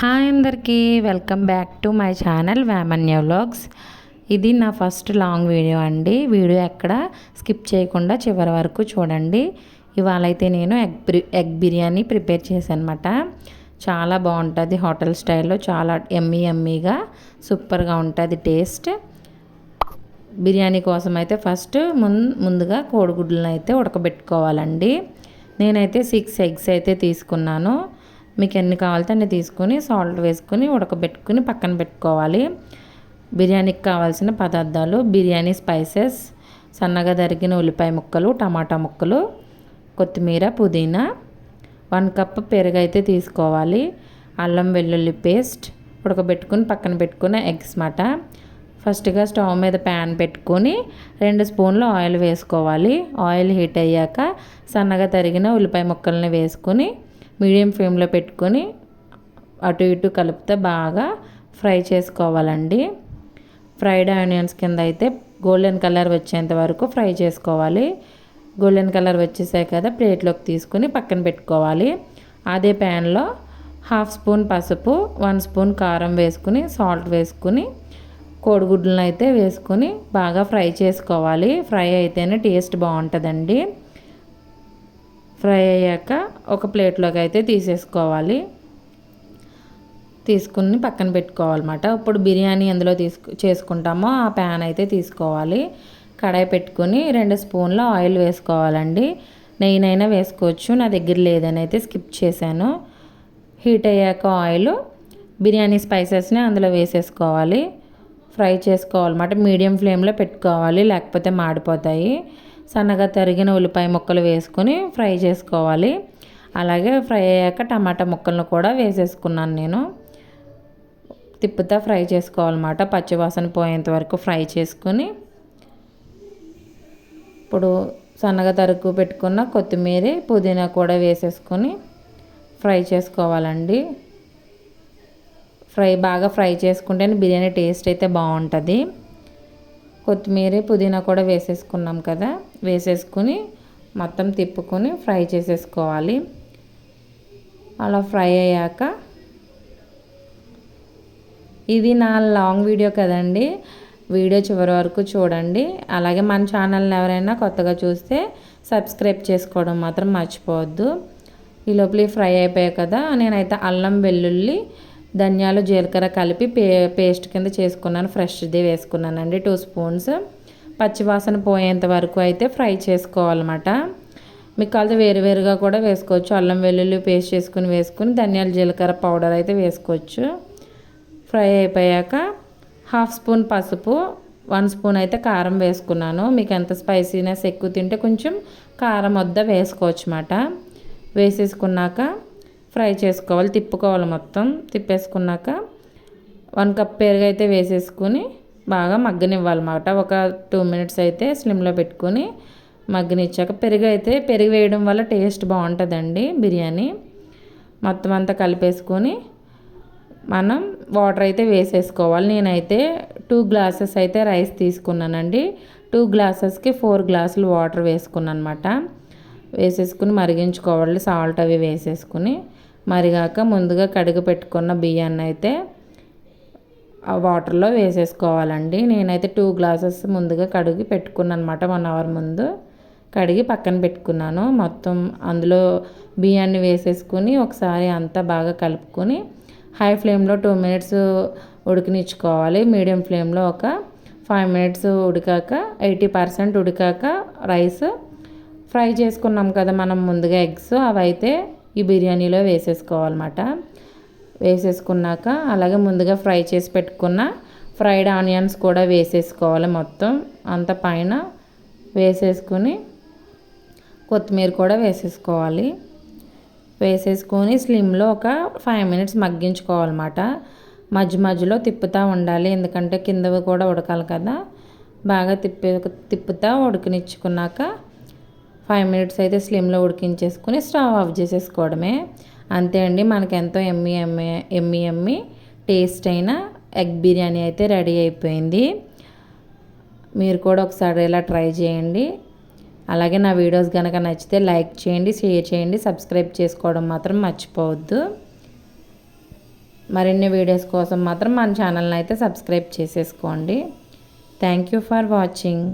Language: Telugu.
హాయ్ అందరికీ welcome back to my channel వ్యామన్య vlogs. ఇది నా ఫస్ట్ లాంగ్ వీడియో అండి. వీడియో ఎక్కడ స్కిప్ చేయకుండా చివరి వరకు చూడండి. ఇవాళ అయితే నేను ఎగ్ బ్రి ఎగ్ బిర్యానీ ప్రిపేర్ చేశానమాట. చాలా బాగుంటుంది హోటల్ స్టైల్లో చాలా ఎమ్మీ ఎమ్మీగా సూపర్గా ఉంటుంది టేస్ట్. బిర్యానీ కోసం అయితే ఫస్ట్ ముం ముందుగా కోడిగుడ్లను అయితే ఉడకబెట్టుకోవాలండి. నేనైతే సిక్స్ ఎగ్స్ అయితే తీసుకున్నాను. మీకు ఎన్ని కావాలితే అన్ని తీసుకొని సాల్ట్ వేసుకొని ఉడకబెట్టుకుని పక్కన పెట్టుకోవాలి. బిర్యానీకి కావాల్సిన పదార్థాలు బిర్యానీ స్పైసెస్ సన్నగా తరిగిన ఉల్లిపాయ ముక్కలు టమాటా ముక్కలు కొత్తిమీర పుదీనా వన్ కప్ పెరుగు అయితే తీసుకోవాలి. అల్లం వెల్లుల్లి పేస్ట్ ఉడకబెట్టుకుని పక్కన పెట్టుకున్న ఎగ్స్ మాట. ఫస్ట్గా స్టవ్ మీద ప్యాన్ పెట్టుకొని రెండు స్పూన్లు ఆయిల్ వేసుకోవాలి. ఆయిల్ హీట్ అయ్యాక సన్నగా తరిగిన ఉల్లిపాయ ముక్కల్ని వేసుకొని మీడియం ఫ్లేమ్లో పెట్టుకొని అటు ఇటు కలిపితే బాగా ఫ్రై చేసుకోవాలండి. ఫ్రైడ్ ఆనియన్స్ కింద అయితే గోల్డెన్ కలర్ వచ్చేంత వరకు ఫ్రై చేసుకోవాలి. గోల్డెన్ కలర్ వచ్చేసాయి కదా ప్లేట్లోకి తీసుకొని పక్కన పెట్టుకోవాలి. అదే ప్యాన్లో హాఫ్ స్పూన్ పసుపు వన్ స్పూన్ కారం వేసుకుని సాల్ట్ వేసుకుని కోడిగుడ్లను అయితే వేసుకొని బాగా ఫ్రై చేసుకోవాలి. ఫ్రై అయితేనే టేస్ట్ బాగుంటుందండి. ఫ్రై అయ్యాక ఒక ప్లేట్లోకి అయితే తీసేసుకోవాలి. తీసుకుని పక్కన పెట్టుకోవాలన్నమాట. ఇప్పుడు బిర్యానీ ఎందులో తీసుకు చేసుకుంటామో ఆ ప్యాన్ అయితే తీసుకోవాలి. కడాయి పెట్టుకొని రెండు స్పూన్ల ఆయిల్ వేసుకోవాలండి. నెయ్యినైనా వేసుకోవచ్చు. నా దగ్గర లేదని అయితే స్కిప్ చేశాను. హీట్ అయ్యాక ఆయిల్ బిర్యానీ స్పైసెస్ని అందులో వేసేసుకోవాలి. ఫ్రై చేసుకోవాలన్నమాట. మీడియం ఫ్లేమ్లో పెట్టుకోవాలి. లేకపోతే మాడిపోతాయి. సన్నగా తరిగిన ఉల్లిపాయ ముక్కలు వేసుకొని ఫ్రై చేసుకోవాలి. అలాగే ఫ్రై అయ్యాక టమాటా ముక్కలను కూడా వేసేసుకున్నాను నేను. తిప్పుతా ఫ్రై చేసుకోవాలన్నమాట. పచ్చివాసన పోయేంత వరకు ఫ్రై చేసుకొని ఇప్పుడు సన్నగా తరుగు పెట్టుకున్న కొత్తిమీర పుదీనా కూడా వేసేసుకొని ఫ్రై చేసుకోవాలండి. ఫ్రై బాగా ఫ్రై చేసుకుంటేనే బిర్యానీ టేస్ట్ అయితే బాగుంటుంది. కొత్తిమీర పుదీనా కూడా వేసేసుకున్నాం కదా. వేసేసుకుని మొత్తం తిప్పుకొని ఫ్రై చేసేసుకోవాలి. అలా ఫ్రై అయ్యాక ఇది నా లాంగ్ వీడియో కదండి. వీడియో చివరి వరకు చూడండి. అలాగే మన ఛానల్ని ఎవరైనా కొత్తగా చూస్తే సబ్స్క్రైబ్ చేసుకోవడం మాత్రం మర్చిపోవద్దు. ఈ లోపల ఫ్రై అయిపోయాయి కదా. నేనైతే అల్లం వెల్లుల్లి ధనియాలు జీలకర్ర కలిపి పే పేస్ట్ కింద చేసుకున్నాను. ఫ్రెష్ది వేసుకున్నానండి. Two spoons. పచ్చివాసన పోయేంత వరకు అయితే ఫ్రై చేసుకోవాలన్నమాట. మీకు కాదు వేరువేరుగా కూడా వేసుకోవచ్చు. అల్లం వెల్లుల్లి పేస్ట్ చేసుకుని వేసుకుని ధనియాల జీలకర్ర పౌడర్ అయితే వేసుకోవచ్చు. ఫ్రై అయిపోయాక హాఫ్ స్పూన్ పసుపు వన్ స్పూన్ అయితే కారం వేసుకున్నాను. మీకు ఎంత స్పైసీనెస్ ఎక్కువ తింటే కొంచెం కారం వద్ద వేసుకోవచ్చు అన్నమాట వేసేసుకున్నాక ఫ్రై చేసుకోవాలి తిప్పుకోవాలి మొత్తం. తిప్పేసుకున్నాక వన్ కప్ పెరుగు అయితే వేసేసుకొని బాగా మగ్గనివ్వాలన్నమాట ఒక టూ మినిట్స్ అయితే స్లిమ్లో పెట్టుకొని మగ్గనిచ్చాక పెరుగు అయితే పెరుగు వేయడం వల్ల టేస్ట్ బాగుంటుందండి బిర్యానీ. మొత్తం అంతా కలిపేసుకొని మనం వాటర్ అయితే వేసేసుకోవాలి. నేనైతే టూ గ్లాసెస్ అయితే రైస్ తీసుకున్నానండి. టూ గ్లాసెస్కి ఫోర్ గ్లాసులు వాటర్ వేసుకున్నాను అనమాట వేసేసుకుని మరిగించుకోవాలి. సాల్ట్ అవి వేసేసుకుని మరిగాక ముందుగా కడిగి పెట్టుకున్న బియ్యాన్ని అయితే ఆ వాటర్లో వేసేసుకోవాలండి. నేనైతే టూ గ్లాసెస్ ముందుగా కడిగి పెట్టుకున్నాను అనమాట వన్ అవర్ ముందు. కడిగి పక్కన పెట్టుకున్నాను. మొత్తం అందులో బియ్యాన్ని వేసేసుకుని ఒకసారి అంతా బాగా కలుపుకొని హై ఫ్లేమ్లో టూ మినిట్స్ ఉడికినిచ్చుకోవాలి. మీడియం ఫ్లేమ్లో ఒక ఫైవ్ మినిట్స్ ఉడికాక ఎయిటీ పర్సెంట్ ఉడికాక రైస్ ఫ్రై చేసుకున్నాం కదా మనం ముందుగా ఎగ్స్ అవైతే ఈ బిర్యానీలో వేసేసుకోవాలన్నమాట. వేసేసుకున్నాక అలాగే ముందుగా ఫ్రై చేసి పెట్టుకున్న ఫ్రైడ్ ఆనియన్స్ కూడా వేసేసుకోవాలి మొత్తం. అంత పైన వేసేసుకుని కొత్తిమీర కూడా వేసేసుకోవాలి. వేసేసుకొని స్లిమ్లో ఒక ఫైవ్ మినిట్స్ మగ్గించుకోవాలన్నమాట. మధ్య మధ్యలో తిప్పుతూ ఉండాలి ఎందుకంటే కిందవి కూడా ఉడకాలి కదా. బాగా తిప్పి తిప్పుతా ఉడకనిచ్చుకున్నాక ఫైవ్ మినిట్స్ అయితే స్లిమ్లో ఉడికించేసుకుని స్టవ్ ఆఫ్ చేసేసుకోవడమే. అంతే అండి మనకి ఎంతో ఎమ్మి ఎమ్మి ఎమ్మి ఎమ్మి టేస్ట్ అయిన ఎగ్ బిర్యానీ అయితే రెడీ అయిపోయింది. మీరు కూడా ఒకసారి ఇలా ట్రై చేయండి. అలాగే నా వీడియోస్ కనుక నచ్చితే లైక్ చేయండి షేర్ చేయండి సబ్స్క్రైబ్ చేసుకోవడం మాత్రం మర్చిపోవద్దు. మరిన్ని వీడియోస్ కోసం మాత్రం మన ఛానల్ని అయితే సబ్స్క్రైబ్ చేసేసుకోండి. Thank you for watching.